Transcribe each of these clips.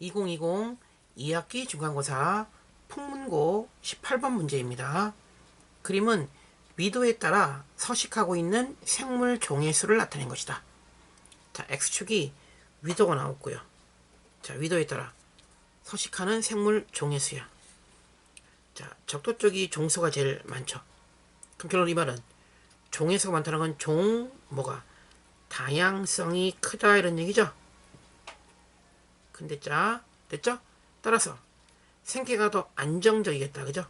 2020 2학기 중간고사 풍문고 18번 문제입니다. 그림은 위도에 따라 서식하고 있는 생물 종의 수를 나타낸 것이다. 자, X축이 위도가 나왔고요. 자, 위도에 따라 서식하는 생물 종의 수야. 자, 적도 쪽이 종수가 제일 많죠. 그럼 결론 이 말은 종의 수가 많다는 건 종 뭐가 다양성이 크다 이런 얘기죠. 근데 자 됐죠? 따라서 생계가 더 안정적이겠다 그죠?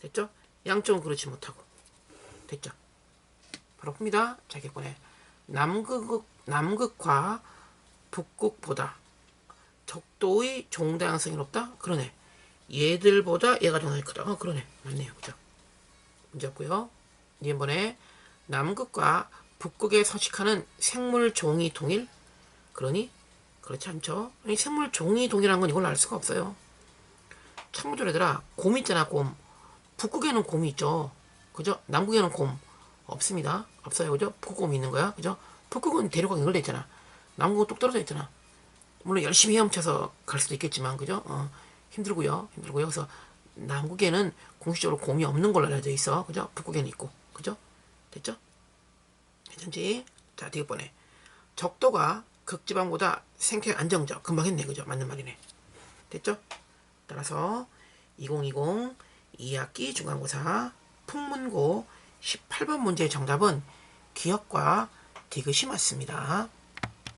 됐죠? 양쪽은 그렇지 못하고 됐죠? 바로 봅니다. 자 객관에 남극 남극과 북극보다 적도의 종다양성이 높다. 그러네. 얘들보다 얘가 종성이 크다. 어, 그러네. 맞네요. 그죠? 문제 없고요. 이번에 남극과 북극에 서식하는 생물 종이 동일? 그러니 그렇지 않죠. 아니, 생물 종이 동일한 건 이걸 알 수가 없어요. 참고로 얘들아 곰 있잖아 곰. 북극에는 곰이 있죠. 그죠? 남극에는 곰 없습니다. 없어요. 그죠? 북극곰이 있는 거야. 그죠? 북극은 대륙과 연결돼 있잖아. 남극은 뚝 떨어져 있잖아. 물론 열심히 헤엄쳐서 갈 수도 있겠지만 그죠? 어, 힘들고요. 힘들고요. 그래서 남극에는 공식적으로 곰이 없는 걸로 알려져 있어. 그죠? 북극에는 있고. 그죠? 됐죠? 괜찮지? 자, 뒤에 번에 적도가 극지방보다 생태 안정적. 금방 했네. 그죠? 맞는 말이네. 됐죠? 따라서 2020 2학기 중간고사 풍문고 18번 문제의 정답은 기억과 디귿이 맞습니다.